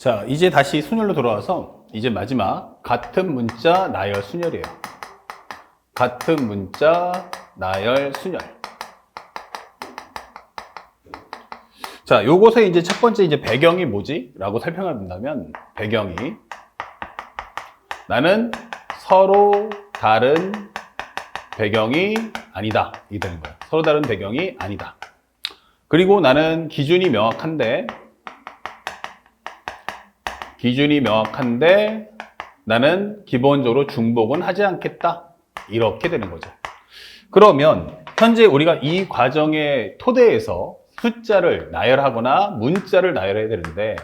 자, 이제 다시 순열로 돌아와서 이제 마지막 같은 문자 나열 순열이에요. 같은 문자 나열 순열. 자, 요것의 이제 첫 번째 이제 배경이 뭐지? 라고 살펴본다면 배경이 나는 서로 다른 배경이 아니다. 이게 되는 거야. 서로 다른 배경이 아니다. 그리고 나는 기준이 명확한데 기준이 명확한데 나는 기본적으로 중복은 하지 않겠다. 이렇게 되는 거죠. 그러면 현재 우리가 이 과정의 토대에서 숫자를 나열하거나 문자를 나열해야 되는데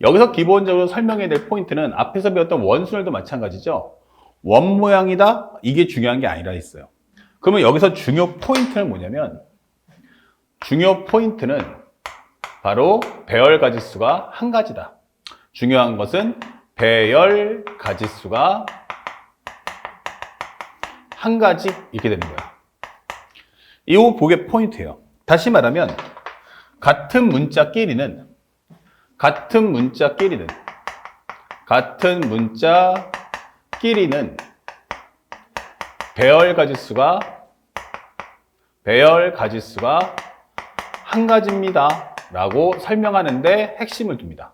여기서 기본적으로 설명해야 될 포인트는 앞에서 배웠던 원순열도 마찬가지죠. 원 모양이다? 이게 중요한 게 아니라 있어요. 그러면 여기서 중요 포인트는 뭐냐면 중요 포인트는 바로 배열 가지수가 한 가지다. 중요한 것은 배열 가지수가 한 가지 이렇게 되는 거야. 이 보게 포인트예요. 다시 말하면 같은 문자끼리는 같은 문자끼리는 같은 문자끼리는 배열 가지수가 배열 가지수가 한 가지입니다. 라고 설명하는데 핵심을 둡니다.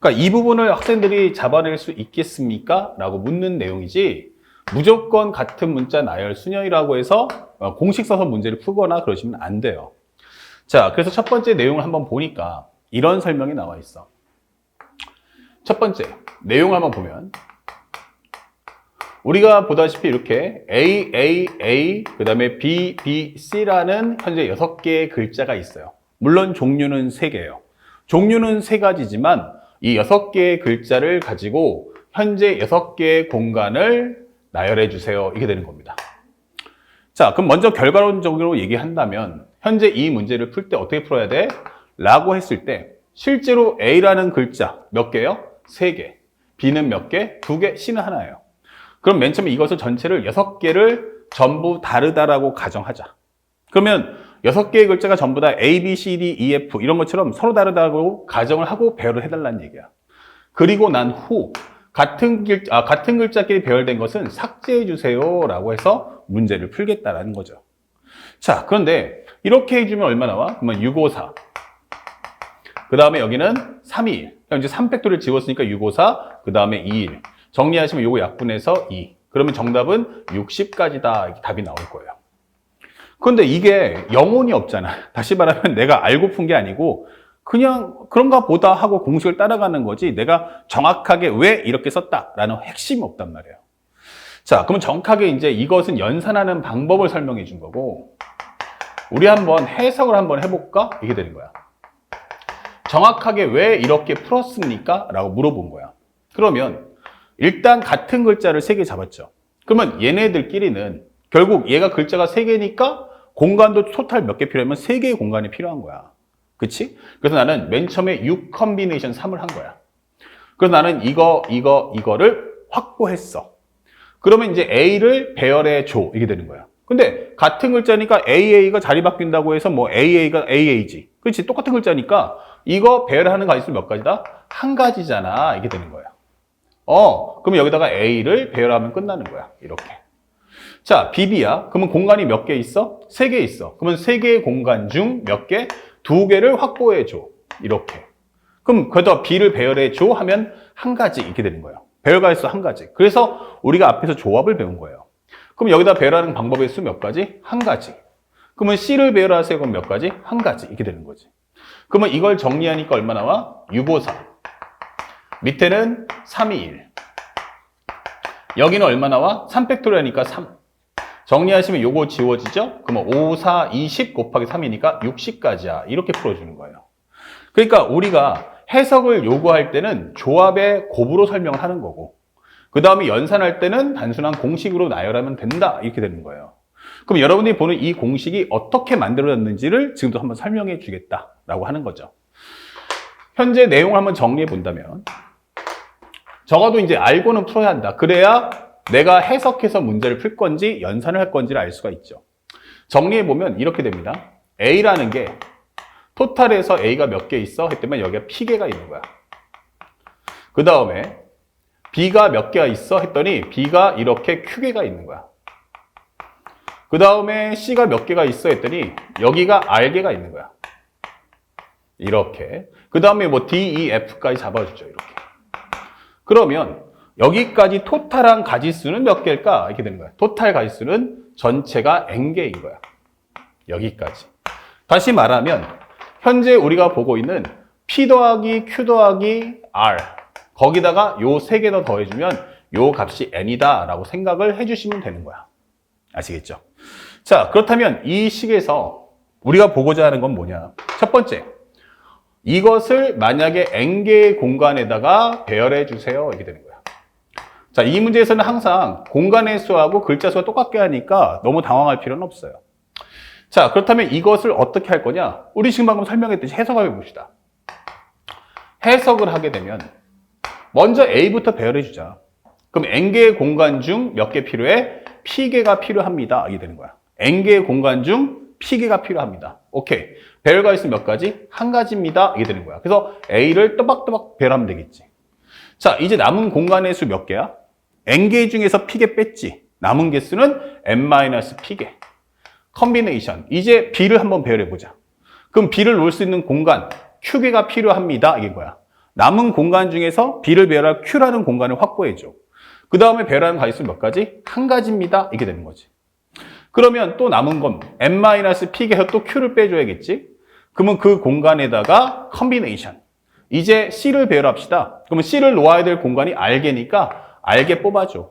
그러니까 이 부분을 학생들이 잡아낼 수 있겠습니까? 라고 묻는 내용이지 무조건 같은 문자 나열 수녀이라고 해서 어, 공식 써서 문제를 푸거나 그러시면 안 돼요. 자, 그래서 첫 번째 내용을 한번 보니까 이런 설명이 나와 있어. 첫 번째, 내용 한번 보면 우리가 보다시피 이렇게 A, A, A, 그 다음에 B, B, C라는 현재 여섯 개의 글자가 있어요. 물론 종류는 세 개예요. 종류는 세 가지지만 이 여섯 개의 글자를 가지고 현재 여섯 개의 공간을 나열해 주세요. 이게 되는 겁니다. 자, 그럼 먼저 결과론적으로 얘기한다면 현재 이 문제를 풀 때 어떻게 풀어야 돼? 라고 했을 때 실제로 A라는 글자 몇 개요? 세 개. B는 몇 개? 두 개. C는 하나예요. 그럼 맨 처음에 이것을 전체를 여섯 개를 전부 다르다라고 가정하자. 그러면 여섯 개의 글자가 전부 다 A, B, C, D, E, F 이런 것처럼 서로 다르다고 가정을 하고 배열을 해달라는 얘기야. 그리고 난 후 같은 글 아, 같은 글자끼리 배열된 것은 삭제해 주세요라고 해서 문제를 풀겠다라는 거죠. 자, 그런데 이렇게 해주면 얼마 나와? 그러면 654. 그 다음에 여기는 321. 이제 3팩토리를 지웠으니까 654. 그 다음에 21. 정리하시면 요거 약분해서 2. 그러면 정답은 60까지다. 이렇게 답이 나올 거예요. 그런데 이게 영혼이 없잖아. 다시 말하면 내가 알고 푼게 아니고 그냥 그런가 보다 하고 공식을 따라가는 거지 내가 정확하게 왜 이렇게 썼다라는 핵심이 없단 말이에요. 자, 그러면 정확하게 이제 이것은 연산하는 방법을 설명해 준 거고 우리 한번 해석을 한번 해볼까? 이게 되는 거야. 정확하게 왜 이렇게 풀었습니까? 라고 물어본 거야. 그러면 일단 같은 글자를 세 개 잡았죠. 그러면 얘네들끼리는 결국 얘가 글자가 세 개니까 공간도 토탈 몇 개 필요하면 세 개의 공간이 필요한 거야. 그치? 그래서 나는 맨 처음에 6 컨비네이션 3을 한 거야. 그래서 나는 이거, 이거, 이거를 확보했어. 그러면 이제 A를 배열해 줘. 이게 되는 거야. 근데 같은 글자니까 AA가 자리 바뀐다고 해서 뭐 AA가 AA지. 그렇지? 똑같은 글자니까 이거 배열하는 가지수 몇 가지다? 한 가지잖아. 이게 되는 거야. 어, 그럼 여기다가 A를 배열하면 끝나는 거야. 이렇게. 자, BB야. 그러면 공간이 몇 개 있어? 세 개 있어. 그러면 세 개의 공간 중 몇 개? 두 개를 확보해 줘. 이렇게. 그럼 거기다 B를 배열해 줘 하면 한 가지 이렇게 되는 거예요. 배열 가지수 한 가지. 그래서 우리가 앞에서 조합을 배운 거예요. 그럼 여기다 배열하는 방법의 수 몇 가지? 한 가지. 그러면 C를 배열하세요. 그럼 몇 가지? 한 가지. 이렇게 되는 거지. 그러면 이걸 정리하니까 얼마 나와? 654. 밑에는 321. 여기는 얼마 나와? 3팩토리al 하니까 3. 정리하시면 요거 지워지죠? 그러면 5, 4, 20 곱하기 3이니까 60까지야. 이렇게 풀어주는 거예요. 그러니까 우리가 해석을 요구할 때는 조합의 곱으로 설명을 하는 거고, 그 다음에 연산할 때는 단순한 공식으로 나열하면 된다. 이렇게 되는 거예요. 그럼 여러분이 보는 이 공식이 어떻게 만들어졌는지를 지금도 한번 설명해 주겠다라고 하는 거죠. 현재 내용을 한번 정리해 본다면, 적어도 이제 알고는 풀어야 한다. 그래야 내가 해석해서 문제를 풀 건지 연산을 할 건지를 알 수가 있죠. 정리해 보면 이렇게 됩니다. A라는 게 토탈에서 A가 몇 개 있어? 했더니 여기가 P개가 있는 거야. 그 다음에 B가 몇 개가 있어? 했더니 B가 이렇게 Q개가 있는 거야. 그 다음에 C가 몇 개가 있어? 했더니 여기가 R개가 있는 거야. 이렇게. 그 다음에 뭐 D, E, F까지 잡아주죠. 이렇게. 그러면 여기까지 토탈한 가지수는 몇 개일까? 이렇게 되는 거야. 토탈 가지수는 전체가 N개인 거야. 여기까지. 다시 말하면 현재 우리가 보고 있는 P 더하기 Q 더하기 R 거기다가 요 세 개 더 더해주면 요 값이 N이다 라고 생각을 해주시면 되는 거야. 아시겠죠? 자 그렇다면 이 식에서 우리가 보고자 하는 건 뭐냐? 첫 번째 이것을 만약에 N개의 공간에다가 배열해 주세요 이렇게 되는 거야. 자, 이 문제에서는 항상 공간의 수하고 글자 수가 똑같게 하니까 너무 당황할 필요는 없어요. 자, 그렇다면 이것을 어떻게 할 거냐? 우리 지금 방금 설명했듯이 해석을 해봅시다. 해석을 하게 되면 먼저 A부터 배열해 주자. 그럼 N개의 공간 중 몇 개 필요해? P개가 필요합니다. 이게 되는 거야. N개의 공간 중 P개가 필요합니다. 오케이. 배열가 있으면 몇 가지? 한 가지입니다. 이게 되는 거야. 그래서 A를 또박또박 배열하면 되겠지. 자, 이제 남은 공간의 수 몇 개야? N개 중에서 P개 뺐지. 남은 개수는 N-P개. 컨비네이션. 이제 B를 한번 배열해 보자. 그럼 B를 놓을 수 있는 공간, Q개가 필요합니다. 이게 뭐야? 남은 공간 중에서 B를 배열할 Q라는 공간을 확보해 줘. 그 다음에 배열하는 가지수 몇 가지? 한 가지입니다. 이게 되는 거지. 그러면 또 남은 건 n-p개에서 또 q를 빼줘야겠지? 그러면 그 공간에다가 컨비네이션. 이제 c를 배열합시다. 그러면 c를 놓아야 될 공간이 r개니까 r개 뽑아줘.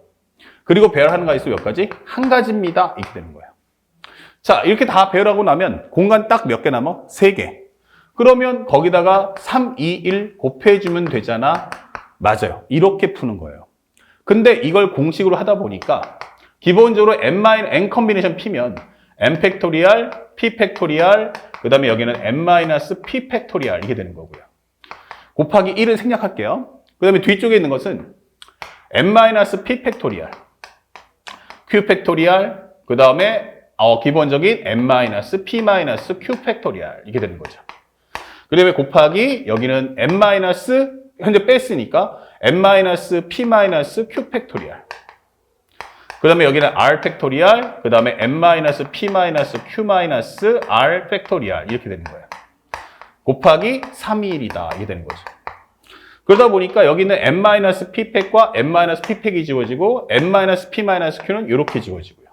그리고 배열하는 가지수 몇 가지? 한 가지입니다. 이렇게 되는 거예요. 자, 이렇게 다 배열하고 나면 공간 딱 몇 개 남아? 세 개. 그러면 거기다가 3, 2, 1 곱해주면 되잖아. 맞아요. 이렇게 푸는 거예요. 근데 이걸 공식으로 하다 보니까 기본적으로 n n 컨비네이션 p면 n 팩토리얼, p 팩토리얼, 그 다음에 여기는 n p 팩토리얼 이게 되는 거고요. 곱하기 1은 생략할게요. 그 다음에 뒤쪽에 있는 것은 n p 팩토리얼, q 팩토리얼, 그 다음에 어, 기본적인 n p q 팩토리얼 이게 되는 거죠. 그 다음에 곱하기 여기는 n 현재 뺐으니까 n-p q 팩토리얼. 그 다음에 여기는 r 팩토리얼, 그 다음에 n-p q r 팩토리얼 이렇게 되는 거예요. 곱하기 321이다 이게 되는 거죠. 그러다 보니까 여기는 n-p 팩과 n-p 팩이 지워지고 n-p q는 이렇게 지워지고요.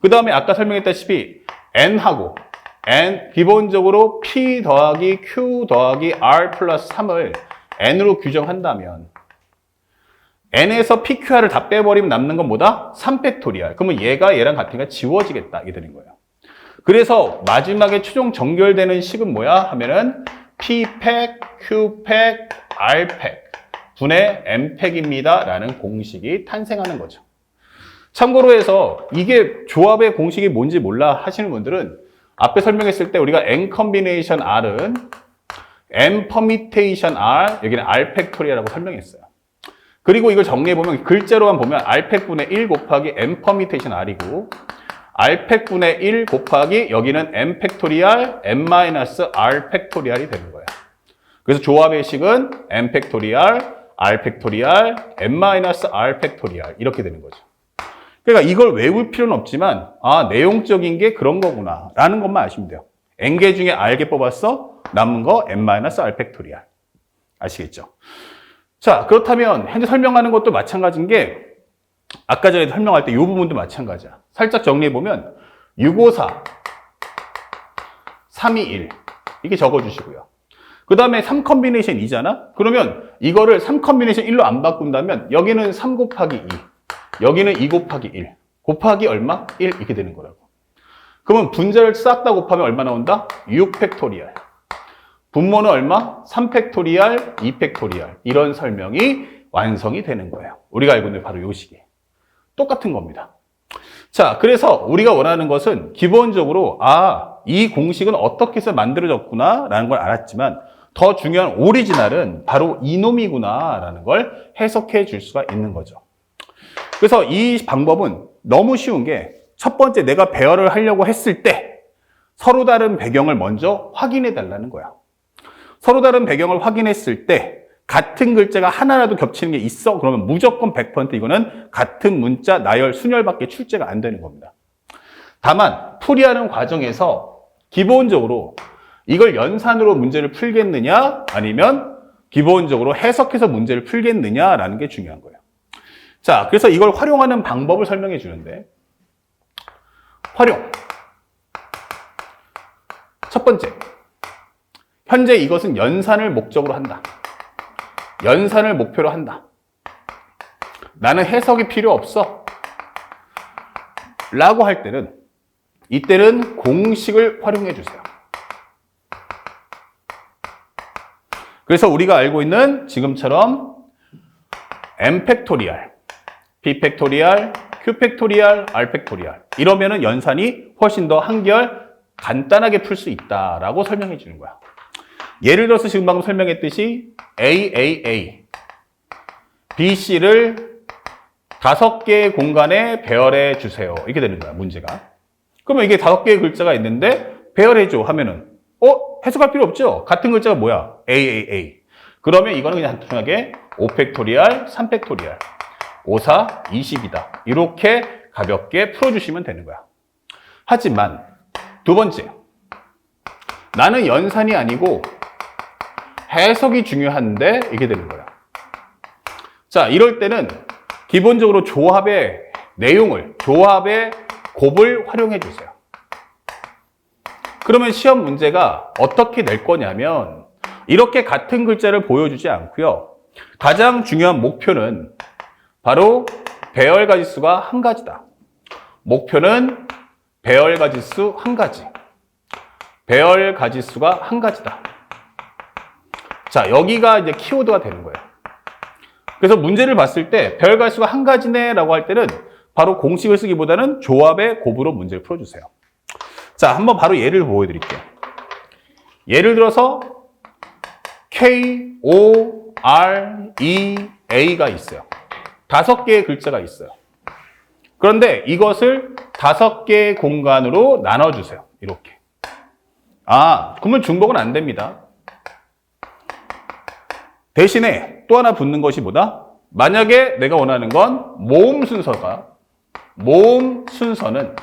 그 다음에 아까 설명했다시피 n하고 n 기본적으로 p 더하기 q 더하기 r 플러스 3을 n으로 규정한다면 n에서 pqr을 다 빼버리면 남는 건 뭐다? 3팩토리얼. 그러면 얘가 얘랑 같으니까 지워지겠다. 이게 되는 거예요. 그래서 마지막에 최종 정결되는 식은 뭐야? 하면은 p팩, q팩, r팩 분의 m팩입니다. 라는 공식이 탄생하는 거죠. 참고로 해서 이게 조합의 공식이 뭔지 몰라 하시는 분들은 앞에 설명했을 때 우리가 n 컨비네이션 r은 m 퍼미테이션 r 여기는 r 팩토리얼이라고 설명했어요. 그리고 이걸 정리해보면 글자로만 보면 r팩분의 1 곱하기 m 퍼미테이션 r이고 r팩분의 1 곱하기 여기는 m 팩토리얼 m-r 팩토리얼이 되는 거예요. 그래서 조합의 식은 m 팩토리얼 r 팩토리얼 m-r 팩토리얼 이렇게 되는 거죠. 그러니까 이걸 외울 필요는 없지만 아 내용적인 게 그런 거구나 라는 것만 아시면 돼요. n개 중에 r개 뽑았어 남은 거 n-r 팩토리얼 아시겠죠? 자, 그렇다면 현재 설명하는 것도 마찬가지인 게 아까 전에 설명할 때 이 부분도 마찬가지야. 살짝 정리해 보면 654, 321 이게 적어 주시고요. 그 다음에 3 컨비네이션 2잖아? 그러면 이거를 3 컨비네이션 1로 안 바꾼다면 여기는 3 곱하기 2, 여기는 2 곱하기 1, 곱하기 얼마? 1 이렇게 되는 거라고. 그러면 분자를 싹 다 곱하면 얼마 나온다? 6 팩토리얼. 분모는 얼마? 3 팩토리얼, 2팩토리얼. 이런 설명이 완성이 되는 거예요. 우리가 알고 있는 바로 요 식이. 똑같은 겁니다. 자, 그래서 우리가 원하는 것은 기본적으로 아, 이 공식은 어떻게 해서 만들어졌구나 라는 걸 알았지만 더 중요한 오리지널은 바로 이놈이구나 라는 걸 해석해 줄 수가 있는 거죠. 그래서 이 방법은 너무 쉬운 게 첫 번째 내가 배열을 하려고 했을 때 서로 다른 배경을 먼저 확인해 달라는 거야. 서로 다른 배경을 확인했을 때 같은 글자가 하나라도 겹치는 게 있어? 그러면 무조건 100% 이거는 같은 문자, 나열, 순열밖에 출제가 안 되는 겁니다. 다만 풀이하는 과정에서 기본적으로 이걸 연산으로 문제를 풀겠느냐 아니면 기본적으로 해석해서 문제를 풀겠느냐라는 게 중요한 거예요. 자, 그래서 이걸 활용하는 방법을 설명해 주는데 활용. 첫 번째. 현재 이것은 연산을 목적으로 한다. 연산을 목표로 한다. 나는 해석이 필요 없어. 라고 할 때는 이때는 공식을 활용해 주세요. 그래서 우리가 알고 있는 지금처럼 m 팩토리얼, p 팩토리얼, q 팩토리얼, r 팩토리얼 이러면은 연산이 훨씬 더 한결 간단하게 풀 수 있다라고 설명해 주는 거야. 예를 들어서 지금 방금 설명했듯이 A, A, A, B, C를 다섯 개의 공간에 배열해 주세요. 이렇게 되는 거야, 문제가. 그러면 이게 다섯 개의 글자가 있는데 배열해 줘 하면은 어? 해석할 필요 없죠? 같은 글자가 뭐야? A, A, A. 그러면 이거는 그냥 단순하게 5팩토리얼, 3팩토리얼, 5, 4, 20이다. 이렇게 가볍게 풀어주시면 되는 거야. 하지만 두 번째, 나는 연산이 아니고 해석이 중요한데 이게 되는 거야. 자, 이럴 때는 기본적으로 조합의 내용을, 조합의 곱을 활용해 주세요. 그러면 시험 문제가 어떻게 낼 거냐면 이렇게 같은 글자를 보여주지 않고요. 가장 중요한 목표는 바로 배열 가지수가 한 가지다. 목표는 배열 가지수 한 가지. 배열 가지수가 한 가지다. 자, 여기가 이제 키워드가 되는 거예요. 그래서 문제를 봤을 때 배열 가지수가 한 가지네라고 할 때는 바로 공식을 쓰기보다는 조합의 곱으로 문제를 풀어주세요. 자, 한번 바로 예를 보여드릴게요. 예를 들어서 K, O, R, E, A가 있어요. 다섯 개의 글자가 있어요. 그런데 이것을 다섯 개의 공간으로 나눠주세요. 이렇게. 아, 그러면 중복은 안 됩니다. 대신에 또 하나 붙는 것이 뭐다? 만약에 내가 원하는 건 모음 순서가, 모음 순서는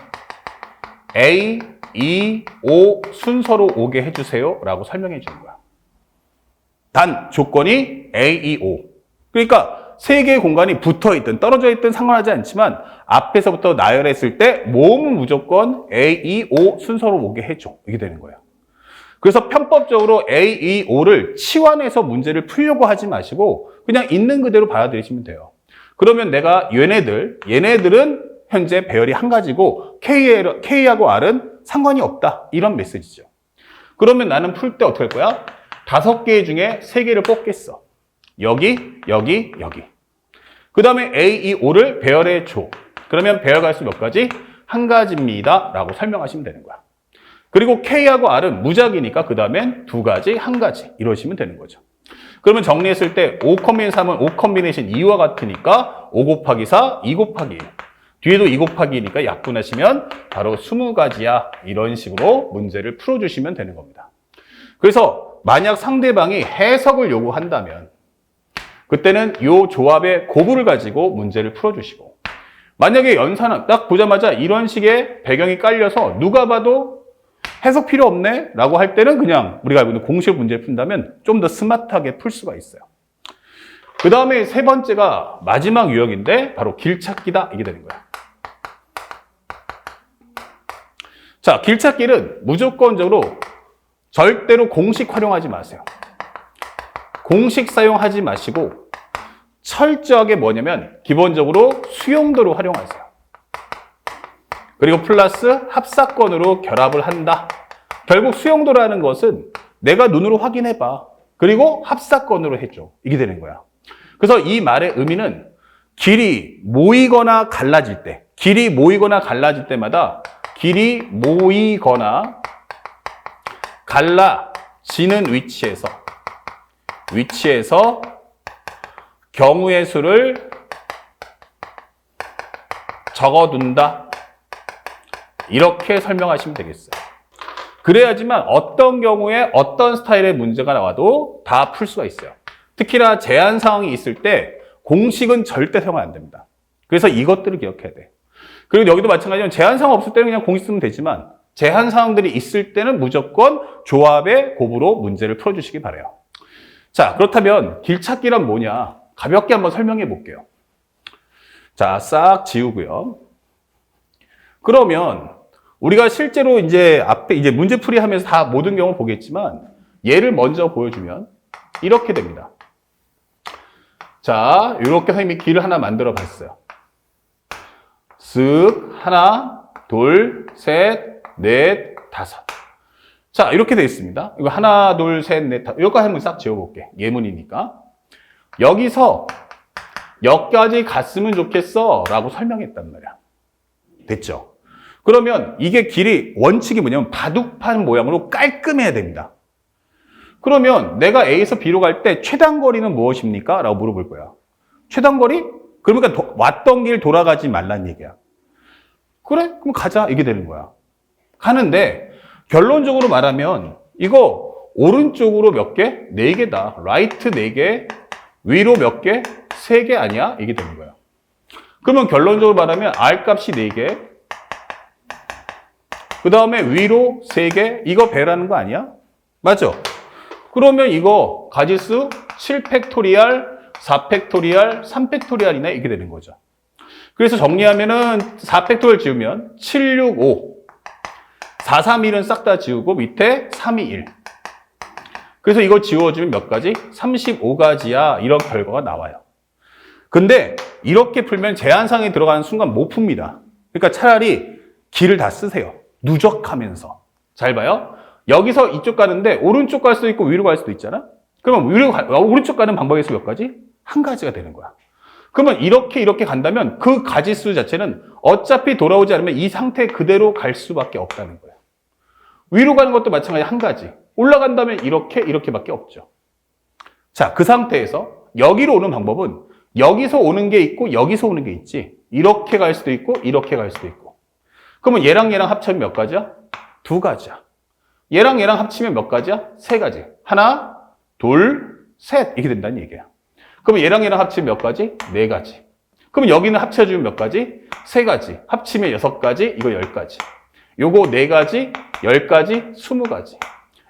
A, E, O 순서로 오게 해주세요. 라고 설명해 주는 거야. 단, 조건이 A, E, O. 그러니까 세 개의 공간이 붙어 있든 떨어져 있든 상관하지 않지만 앞에서부터 나열했을 때 모음은 무조건 A, E, O 순서로 오게 해줘. 이게 되는 거예요. 그래서 편법적으로 A, E, O를 치환해서 문제를 풀려고 하지 마시고 그냥 있는 그대로 받아들이시면 돼요. 그러면 내가 얘네들, 얘네들은 현재 배열이 한 가지고 K하고 R은 상관이 없다. 이런 메시지죠. 그러면 나는 풀 때 어떻게 할 거야? 다섯 개 중에 세 개를 뽑겠어. 여기, 여기, 여기. 그 다음에 A, E, O를 배열해 줘. 그러면 배열 가수 몇 가지? 한 가지입니다. 라고 설명하시면 되는 거야. 그리고 K하고 R은 무작위니까 그 다음엔 두 가지, 한 가지. 이러시면 되는 거죠. 그러면 정리했을 때 5 컴비네이션 3은 5 컴비네이션 2와 같으니까 5 곱하기 4, 2 곱하기 1. 뒤에도 2 곱하기니까 약분하시면 바로 20가지야. 이런 식으로 문제를 풀어주시면 되는 겁니다. 그래서 만약 상대방이 해석을 요구한다면 그때는 이 조합의 고부를 가지고 문제를 풀어주시고 만약에 연산은 딱 보자마자 이런 식의 배경이 깔려서 누가 봐도 해석 필요 없네 라고 할 때는 그냥 우리가 알고 있는 공식 문제를 푼다면 좀 더 스마트하게 풀 수가 있어요. 그 다음에 세 번째가 마지막 유형인데 바로 길찾기다 이게 되는 거야. 자, 길찾기는 무조건적으로 절대로 공식 활용하지 마세요. 공식 사용하지 마시고 철저하게 뭐냐면 기본적으로 수용도로 활용하세요. 그리고 플러스 합사건으로 결합을 한다. 결국 수용도라는 것은 내가 눈으로 확인해 봐. 그리고 합사건으로 해줘. 이게 되는 거야. 그래서 이 말의 의미는 길이 모이거나 갈라질 때, 길이 모이거나 갈라질 때마다 길이 모이거나 갈라지는 위치에서 위치에서 경우의 수를 적어둔다. 이렇게 설명하시면 되겠어요. 그래야지만 어떤 경우에 어떤 스타일의 문제가 나와도 다 풀 수가 있어요. 특히나 제한 사항이 있을 때 공식은 절대 사용 안 됩니다. 그래서 이것들을 기억해야 돼. 그리고 여기도 마찬가지로 제한 사항 없을 때는 그냥 공식 쓰면 되지만 제한 사항들이 있을 때는 무조건 조합의 곱으로 문제를 풀어주시기 바래요. 자, 그렇다면 길찾기란 뭐냐? 가볍게 한번 설명해 볼게요. 자, 싹 지우고요. 그러면 우리가 실제로 이제 앞에 이제 문제풀이 하면서 다 모든 경우 보겠지만 얘를 먼저 보여주면 이렇게 됩니다. 자, 이렇게 선생님이 길을 하나 만들어 봤어요. 쓱, 하나, 둘, 셋, 넷, 다섯. 자, 이렇게 되어 있습니다. 이거 하나, 둘, 셋, 넷, 다섯. 이거 한번 싹 지워볼게. 예문이니까. 여기서 여기까지 갔으면 좋겠어. 라고 설명했단 말이야. 됐죠? 그러면 이게 길이, 원칙이 뭐냐면 바둑판 모양으로 깔끔해야 됩니다. 그러면 내가 A에서 B로 갈 때 최단 거리는 무엇입니까? 라고 물어볼 거야. 최단 거리? 그러니까 도- 왔던 길 돌아가지 말란 얘기야. 그래? 그럼 가자. 이게 되는 거야. 가는데 결론적으로 말하면 이거 오른쪽으로 몇 개? 네 개다. 라이트 네 개, 위로 몇 개? 세 개 아니야? 이게 되는 거야. 그러면 결론적으로 말하면 R 값이 네 개, 그 다음에 위로 세 개, 이거 배라는 거 아니야? 맞죠? 그러면 이거 가지수 7팩토리알, 4팩토리알, 3팩토리알이나 이게 되는 거죠. 그래서 정리하면은 4팩토리얼 지우면 7, 6, 5. 4, 3, 1은 싹 다 지우고 밑에 3, 2, 1. 그래서 이거 지워주면 몇 가지? 35가지야. 이런 결과가 나와요. 근데 이렇게 풀면 제한상에 들어가는 순간 못 풉니다. 그러니까 차라리 길을 다 쓰세요. 누적하면서. 잘 봐요. 여기서 이쪽 가는데 오른쪽 갈 수도 있고 위로 갈 수도 있잖아? 그러면 오른쪽 가는 방법에서 몇 가지? 한 가지가 되는 거야. 그러면 이렇게 이렇게 간다면 그 가지수 자체는 어차피 돌아오지 않으면 이 상태 그대로 갈 수밖에 없다는 거예요. 위로 가는 것도 마찬가지 한 가지. 올라간다면 이렇게 이렇게밖에 없죠. 자, 그 상태에서 여기로 오는 방법은 여기서 오는 게 있고 여기서 오는 게 있지. 이렇게 갈 수도 있고 이렇게 갈 수도 있고. 그러면 얘랑 얘랑 합치면 몇 가지야? 두 가지야. 얘랑 얘랑 합치면 몇 가지야? 세 가지. 하나, 둘, 셋. 이렇게 된다는 얘기야. 그러면 얘랑 얘랑 합치면 몇 가지? 네 가지. 그러면 여기는 합쳐주면 몇 가지? 세 가지. 합치면 여섯 가지, 이거 열 가지. 요거 네 가지, 열 가지, 스무 가지.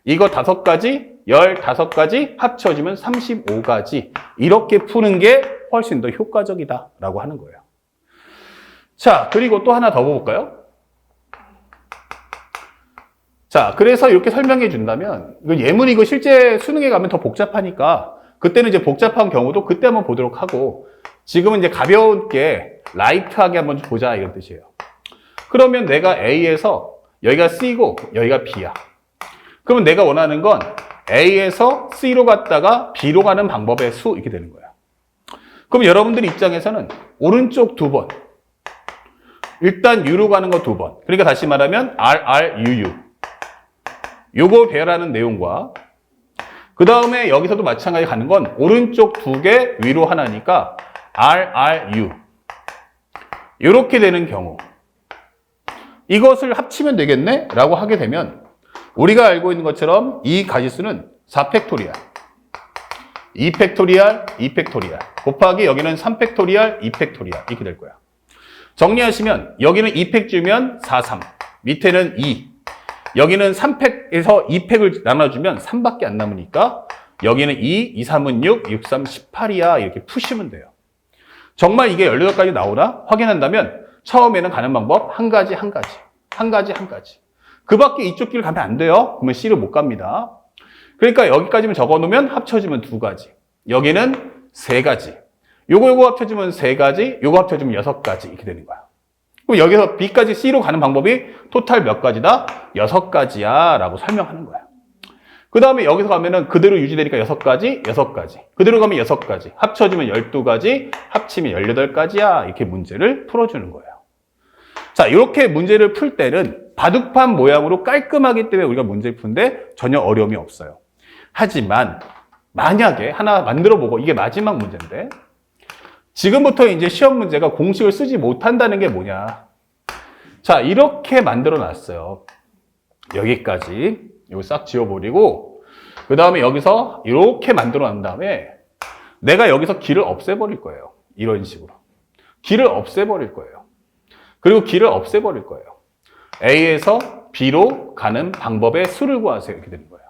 이거 다섯 가지, 열 다섯 가지, 합쳐지면 35가지. 이렇게 푸는 게 훨씬 더 효과적이다라고 하는 거예요. 자, 그리고 또 하나 더 볼까요? 자, 그래서 이렇게 설명해 준다면, 이거 예문 이거 실제 수능에 가면 더 복잡하니까, 그때는 이제 복잡한 경우도 그때 한번 보도록 하고, 지금은 이제 가볍게, 라이트하게 한번 보자, 이런 뜻이에요. 그러면 내가 A에서, 여기가 C고, 여기가 B야. 그러면 내가 원하는 건 A에서 C로 갔다가 B로 가는 방법의 수, 이렇게 되는 거야. 그럼 여러분들 입장에서는 오른쪽 두 번, 일단 U로 가는 거 두 번. 그러니까 다시 말하면 R, R, U, U. 요거 배열하는 내용과 그 다음에 여기서도 마찬가지 가는 건 오른쪽 두 개 위로 하나니까 R, R, U. 이렇게 되는 경우. 이것을 합치면 되겠네? 라고 하게 되면 우리가 알고 있는 것처럼 이 가지수는 4팩토리알. 2팩토리알, 2팩토리알. 곱하기 여기는 3팩토리알, 2팩토리알. 이렇게 될 거야. 정리하시면 여기는 2팩 주면 4, 3 밑에는 2 여기는 3팩에서 2팩을 나눠주면 3밖에 안 남으니까 여기는 2, 2, 3은 6, 6, 3, 18이야. 이렇게 푸시면 돼요. 정말 이게 18가지 나오나? 확인한다면 처음에는 가는 방법 한 가지, 한 가지. 한 가지, 한 가지. 그 밖에 이쪽 길 가면 안 돼요. 그러면 C를 못 갑니다. 그러니까 여기까지만 적어 놓으면 합쳐지면 두 가지. 여기는 세 가지. 요거 요거 합쳐지면 세 가지, 요거 합쳐지면 여섯 가지 이렇게 되는 거야. 그럼 여기서 B까지 C로 가는 방법이 토탈 몇 가지다? 여섯 가지야 라고 설명하는 거야. 그 다음에 여기서 가면은 그대로 유지되니까 여섯 가지, 여섯 가지. 그대로 가면 여섯 가지. 합쳐지면 열두 가지, 합치면 열여덟 가지야. 이렇게 문제를 풀어주는 거예요. 자, 이렇게 문제를 풀 때는 바둑판 모양으로 깔끔하기 때문에 우리가 문제를 푸는데 전혀 어려움이 없어요. 하지만 만약에 하나 만들어 보고 이게 마지막 문제인데 지금부터 이제 시험 문제가 공식을 쓰지 못한다는 게 뭐냐. 자, 이렇게 만들어 놨어요. 여기까지. 이거 싹 지워버리고, 그 다음에 여기서 이렇게 만들어 난 다음에, 내가 여기서 길을 없애버릴 거예요. 이런 식으로. 길을 없애버릴 거예요. 그리고 길을 없애버릴 거예요. A에서 B로 가는 방법의 수를 구하세요. 이렇게 되는 거예요.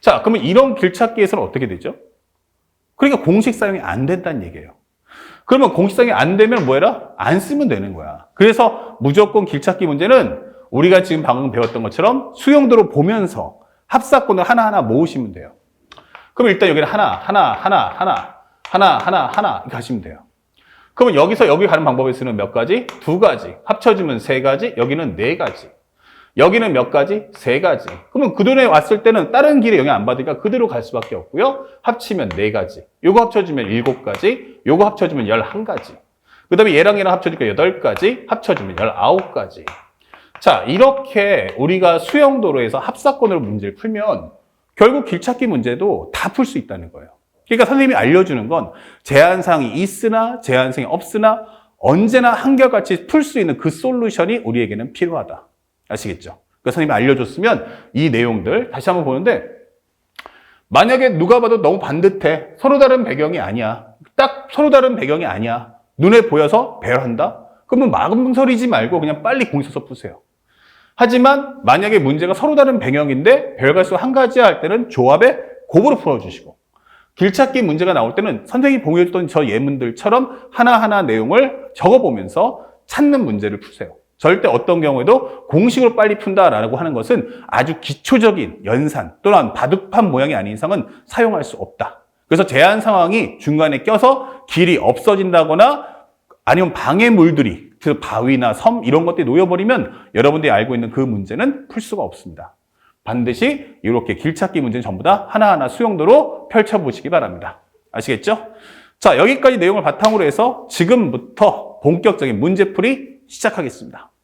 자, 그러면 이런 길 찾기에서는 어떻게 되죠? 그러니까 공식 사용이 안 된다는 얘기예요. 그러면 공식 사용이 안 되면 뭐해라? 안 쓰면 되는 거야. 그래서 무조건 길 찾기 문제는 우리가 지금 방금 배웠던 것처럼 수용도로 보면서 합사권을 하나하나 모으시면 돼요. 그럼 일단 여기는 하나, 하나, 하나, 하나, 하나, 하나, 하나 이렇게 하시면 돼요. 그러면 여기서 여기 가는 방법의 수는 몇 가지? 두 가지. 합쳐지면 세 가지, 여기는 네 가지. 여기는 몇 가지? 세 가지. 그러면 그 돈에 왔을 때는 다른 길에 영향 안 받으니까 그대로 갈 수밖에 없고요. 합치면 네 가지. 요거 합쳐지면 일곱 가지. 요거 합쳐지면 열한 가지. 그 다음에 얘랑 얘랑 합쳐지니까 여덟 가지. 합쳐지면 열아홉 가지. 자, 이렇게 우리가 수영도로에서 합사권으로 문제를 풀면 결국 길찾기 문제도 다 풀 수 있다는 거예요. 그러니까 선생님이 알려주는 건 제한사항이 있으나 제한사항이 없으나 언제나 한결같이 풀 수 있는 그 솔루션이 우리에게는 필요하다. 아시겠죠? 그러니까 선생님이 알려줬으면 이 내용들 다시 한번 보는데 만약에 누가 봐도 너무 반듯해. 서로 다른 배경이 아니야. 딱 서로 다른 배경이 아니야. 눈에 보여서 배열한다? 그러면 망설이지 말고 그냥 빨리 공 써서 푸세요. 하지만 만약에 문제가 서로 다른 배경인데 별갈수 한 가지야 할 때는 조합에 곱으로 풀어주시고 길찾기 문제가 나올 때는 선생님이 공유해줬던 저 예문들처럼 하나하나 내용을 적어보면서 찾는 문제를 푸세요. 절대 어떤 경우에도 공식으로 빨리 푼다라고 하는 것은 아주 기초적인 연산 또는 바둑판 모양이 아닌 이상은 사용할 수 없다. 그래서 제한 상황이 중간에 껴서 길이 없어진다거나 아니면 방해물들이 그 바위나 섬 이런 것들이 놓여버리면 여러분들이 알고 있는 그 문제는 풀 수가 없습니다. 반드시 이렇게 길찾기 문제는 전부 다 하나하나 수용도로 펼쳐보시기 바랍니다. 아시겠죠? 자, 여기까지 내용을 바탕으로 해서 지금부터 본격적인 문제풀이 시작하겠습니다.